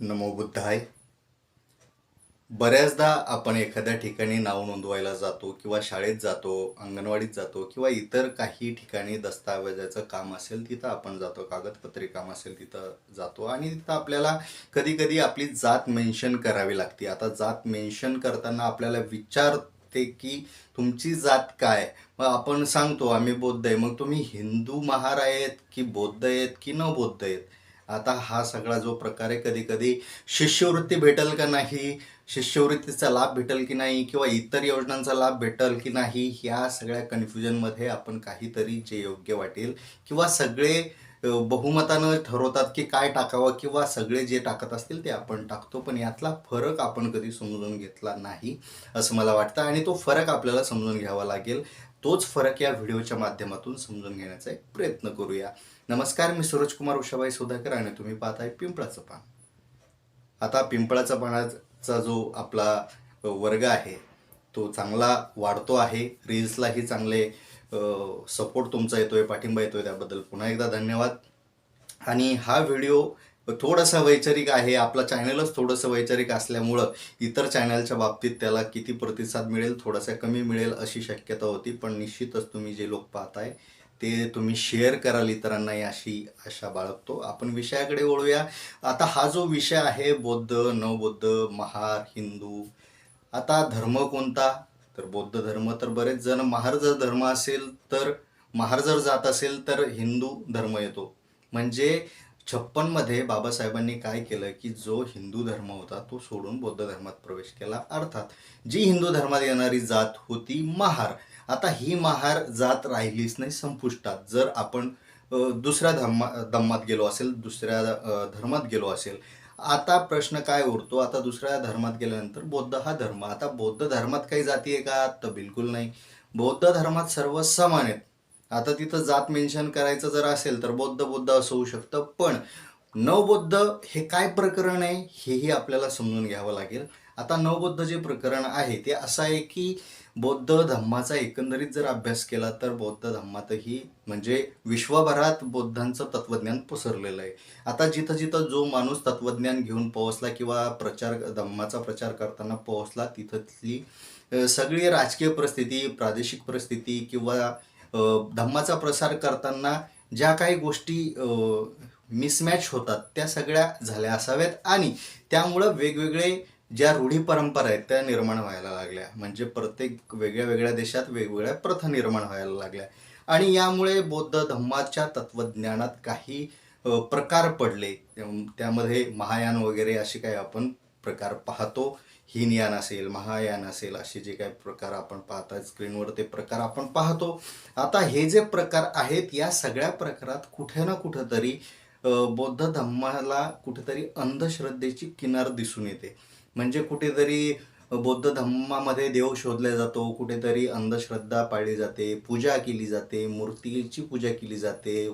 नमो बुद्धाय. बऱ्याचदा आपण एखाद्या ठिकाणी नाव नोंदवायला जातो किंवा शाळेत जातो अंगणवाडीत जातो किंवा इतर काही ठिकाणी दस्तावेजाचं काम असेल तिथं आपण जातो कागदपत्री काम असेल तिथं जातो आणि तिथं आपल्याला कधी कधी आपली जात मेन्शन करावी लागते. आता जात मेन्शन करताना आपल्याला विचारते की तुमची जात काय? मग आपण सांगतो आम्ही बौद्ध आहे. मग तुम्ही हिंदू महार आहेत की बौद्ध आहेत की न बौद्ध आहेत? आता हा सगळा जो प्रकार आहे कधी कधी शिष्यवृत्ती भेटेल का नाही शिष्यवृत्तीचा लाभ भेटेल की नाही किंवा इतर योजनांचा लाभ भेटेल की नाही ह्या सगळ्या कन्फ्युजनमध्ये आपण काहीतरी जे योग्य वाटेल किंवा सगळे बहुमतानं ठरवतात की काय टाकावं किंवा सगळे जे टाकत असतील ते आपण टाकतो पण यातला फरक आपण कधी समजून घेतला नाही असं मला वाटतं. आणि तो फरक आपल्याला समजून घ्यावा लागेल. तोच फरक या व्हिडिओच्या माध्यमातून समजून घेण्याचा एक प्रयत्न करूया. नमस्कार मी सूरजकुमार उषाबाई सुधाकर आणि तुम्ही पाहताय पिंपळाचं पान. आता पिंपळाचा पानाचा जो आपला वर्ग आहे तो चांगला वाढतो आहे. रील्सलाही चांगले सपोर्ट तुमचा येतोय पाठिंबा येतोय त्याबद्दल पुन्हा एकदा धन्यवाद. आणि हा व्हिडिओ थोडासा वैचारिक आहे आपला चॅनलच थोडंसं वैचारिक असल्यामुळं इतर चॅनलच्या बाबतीत त्याला किती प्रतिसाद मिळेल थोडासा कमी मिळेल अशी शक्यता होती पण निश्चितच तुम्ही जे लोक पाहताय ते तुम्ही शेअर कराल इतरांनाही अशी आशा बाळगतो आपण विषयाकडे वळूया. आता हा जो विषय आहे बौद्ध नवबौद्ध महार हिंदू आता धर्म कोणता? तर बौद्ध धर्म तर बरेच जण महार जर धर्म असेल तर महार जर जात असेल तर हिंदू धर्म येतो. म्हणजे छप्पनमध्ये बाबासाहेबांनी काय केलं की जो हिंदू धर्म होता तो सोडून बौद्ध धर्मात प्रवेश केला. अर्थात जी हिंदू धर्मात येणारी जात होती महार. आता ही महार जात राहिलीच नाही संपुष्टात. जर आपण दुसऱ्या धर्मा धर्मात गेलो असेल दुसऱ्या धर्मात गेलो असेल आता प्रश्न काय उरतो? आता दुसऱ्या धर्मात गेल्यानंतर बौद्ध हा धर्म. आता बौद्ध धर्मात काही जाती आहे का? तर बिलकुल नाही. बौद्ध धर्मात सर्व समान आहेत. आता तिथं जात मेन्शन करायचं जर असेल तर बौद्ध बुद्ध असं होऊ शकतं पण नवबौद्ध हे काय प्रकरण आहे हेही आपल्याला समजून घ्यावं लागेल. आता नवबौद्ध जे प्रकरण आहे ते असं आहे की बौद्ध धम्माचा एकंदरीत जर अभ्यास केला तर बौद्ध धम्मातही म्हणजे विश्वभरात बौद्धांचं तत्वज्ञान पसरलेलं आहे. आता जिथं जिथं जो माणूस तत्वज्ञान घेऊन पोहोचला किंवा प्रचार धम्माचा प्रचार करताना पोहोचला तिथली सगळी राजकीय परिस्थिती प्रादेशिक परिस्थिती किंवा धम्माचा प्रसार करताना ज्या काही गोष्टी मिसमॅच होतात त्या सगळ्या झाल्या असाव्यात आणि त्यामुळं वेगवेगळे ज्या रूढी परंपरा आहेत त्या निर्माण व्हायला लागल्या. म्हणजे प्रत्येक वेगळ्या वेगळ्या देशात वेगवेगळ्या प्रथा निर्माण व्हायला लागल्या. आणि यामुळे बौद्ध धम्माच्या तत्वज्ञानात काही प्रकार पडले. त्यामध्ये महायान वगैरे असे काही आपण प्रकार पाहतो. हीनयान असेल महायान असेल असे जे काही प्रकार आपण पाहता स्क्रीनवर ते प्रकार आपण पाहतो. आता हे जे प्रकार आहेत या सगळ्या प्रकारात कुठे ना कुठंतरी बौद्ध धम्माला कुठेतरी अंधश्रद्धेची किनार दिसून येते. म्हणजे कुठेतरी बौद्ध धम्मामध्ये देव शोधला जातो कुठेतरी अंधश्रद्धा पाळली जाते पूजा केली जाते मूर्तीची पूजा केली जाते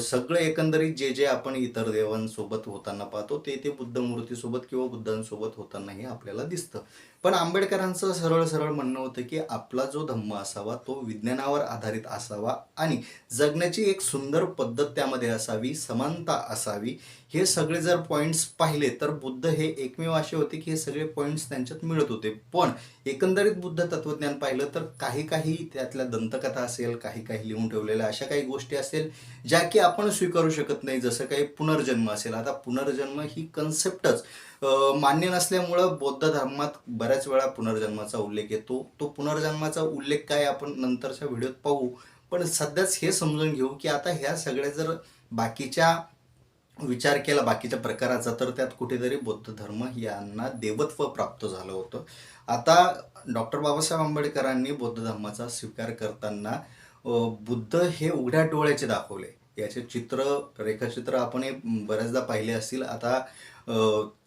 सगळं एकंदरीत जे जे आपण इतर देवांसोबत होताना पाहतो ते ते बुद्ध मूर्तीसोबत किंवा बुद्धांसोबत होतानाही आपल्याला दिसतं. पण आंबेडकरांचं सरळ सरळ म्हणणं होतं की आपला जो धम्म असावा तो विज्ञानावर आधारित असावा आणि जगण्याची एक सुंदर पद्धत त्यामध्ये असावी समानता असावी हे सगळे जर पॉईंट्स पाहिले तर बुद्ध हे एकमेव असे होते की हे सगळे पॉईंट्स त्यांच्यात मिळत होते. पण एकंदरीत बुद्ध तत्वज्ञान पाहिलं तर काही काही त्यातल्या दंतकथा असेल काही काही लिहून ठेवलेल्या अशा काही गोष्टी असेल ज्या की आपण स्वीकारू शकत नाही. जसं काही पुनर्जन्म असेल. आता पुनर्जन्म ही कन्सेप्टच मान्य नसल्यामुळं बौद्ध धर्मात बऱ्याच वेळा पुनर्जन्माचा उल्लेख येतो. तो पुनर्जन्माचा उल्लेख काय आपण नंतरच्या व्हिडिओत पाहू. पण सध्याच हे समजून घेऊ की आता ह्या सगळ्या जर बाकीच्या विचार केला बाकीच्या प्रकाराचा तर त्यात कुठेतरी बौद्ध धर्म यांना देवत्व प्राप्त झालं होतं. आता डॉक्टर बाबासाहेब आंबेडकरांनी बौद्ध धर्माचा स्वीकार करताना बुद्ध हे उघड्या डोळ्याचे दाखवले. याचे चित्र रेखाचित्र आपण हे बऱ्याचदा पाहिले असतील. आता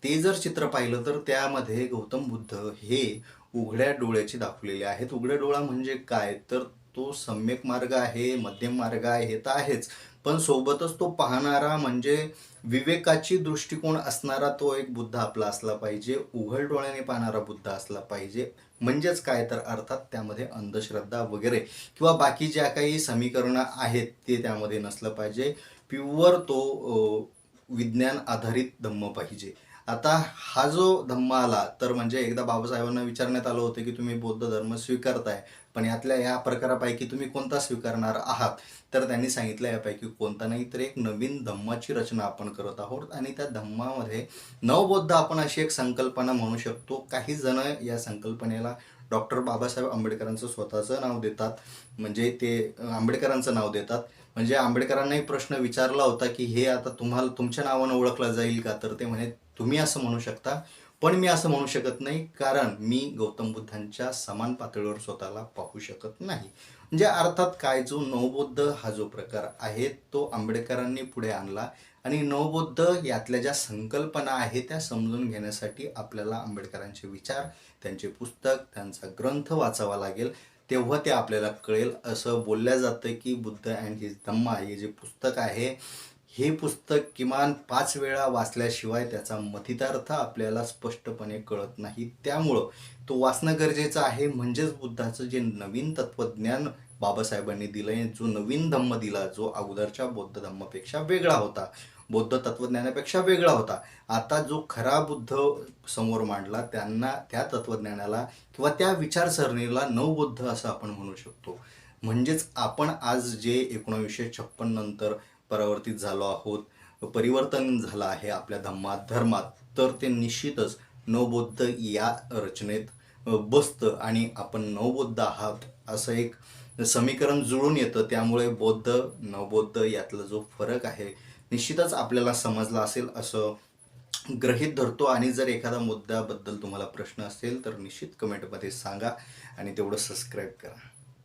ते जर चित्र पाहिलं तर त्यामध्ये गौतम बुद्ध हे उघड्या डोळ्याचे दाखवलेले आहेत. उघड्या डोळा म्हणजे काय? तर तो सम्यक मार्ग आहे मध्यम मार्ग आहे हे तर आहेच. पण सोबतच तो पाहणारा म्हणजे विवेकाची दृष्टिकोन असणारा तो एक बुद्ध आपला असला पाहिजे. उघड डोळ्याने पाहणारा बुद्ध असला पाहिजे. म्हणजेच काय तर अर्थात त्यामध्ये अंधश्रद्धा वगैरे किंवा बाकी ज्या काही समीकरणं आहेत ते त्यामध्ये नसलं पाहिजे. प्युअर तो विज्ञान आधारित धम्म पाहिजे. आता हा जो धम्म आला तर म्हणजे एकदा बाबासाहेबांना विचारण्यात आलं होतं की तुम्ही बौद्ध धर्म स्वीकारताय पण यातल्या या प्रकारापैकी तुम्ही कोणता स्वीकारणार आहात? तर त्यांनी सांगितलं यापैकी कोणता नाही तर एक नवीन धम्माची रचना आपण करत आहोत आणि त्या धम्मामध्ये नवबौद्ध आपण अशी एक संकल्पना म्हणू शकतो. काही जण या संकल्पनेला डॉक्टर बाबासाहेब आंबेडकरांचं स्वतःचं नाव देतात म्हणजे ते आंबेडकरांचं नाव देतात. म्हणजे आंबेडकरांनाही प्रश्न विचारला होता की हे आता तुम्हाला तुमच्या नावानं ओळखलं जाईल का? तर ते म्हणे तुम्ही असं म्हणू शकता पण मी असं म्हणू शकत नाही कारण मी गौतम बुद्धांच्या समान पातळीवर स्वतःला पाहू शकत नाही. म्हणजे अर्थात काय? जो नवबौद्ध हा जो प्रकार आहे तो आंबेडकरांनी पुढे आणला. आणि नवबौद्ध यातल्या ज्या संकल्पना आहेत त्या समजून घेण्यासाठी आपल्याला आंबेडकरांचे विचार त्यांचे पुस्तक त्यांचा ग्रंथ वाचावा लागेल. तेव्हा ते आपल्याला कळेल. असं बोलल्या जातं की बुद्ध अँड हिज धम्मा हे जे पुस्तक आहे हे पुस्तक किमान पाच वेळा वाचल्याशिवाय त्याचा मथितार्थ आपल्याला स्पष्टपणे कळत नाही. त्यामुळं तो वाचणं गरजेचं आहे. म्हणजेच बुद्धाचं जे नवीन तत्वज्ञान बाबासाहेबांनी दिलंय जो नवीन धम्म दिला जो अगोदरच्या बौद्ध धम्मापेक्षा वेगळा होता. बौद्ध तत्वज्ञानापेक्षा वेगळा होता. आता जो खरा बुद्ध समोर मांडला त्यांना त्या तत्वज्ञानाला किंवा त्या विचारसरणीला नवबुद्ध असं आपण म्हणू शकतो. म्हणजेच आपण आज जे एकोणावीसशे छप्पन नंतर परावर्तित झालो आहोत परिवर्तन झालं आहे आपल्या धम्मात धर्मात तर ते निश्चितच नवबौद्ध या रचनेत बसतं आणि आपण नवबौद्ध आहात असं एक समीकरण जुळून येतं. त्यामुळे बौद्ध नवबौद्ध यातला जो फरक आहे निश्चितच आपल्याला समजला असेल असं ग्रहित धरतो. आणि जर एखादा मुद्द्याबद्दल तुम्हाला प्रश्न असेल तर निश्चित कमेंटमध्ये सांगा आणि तेवढं सबस्क्राईब करा.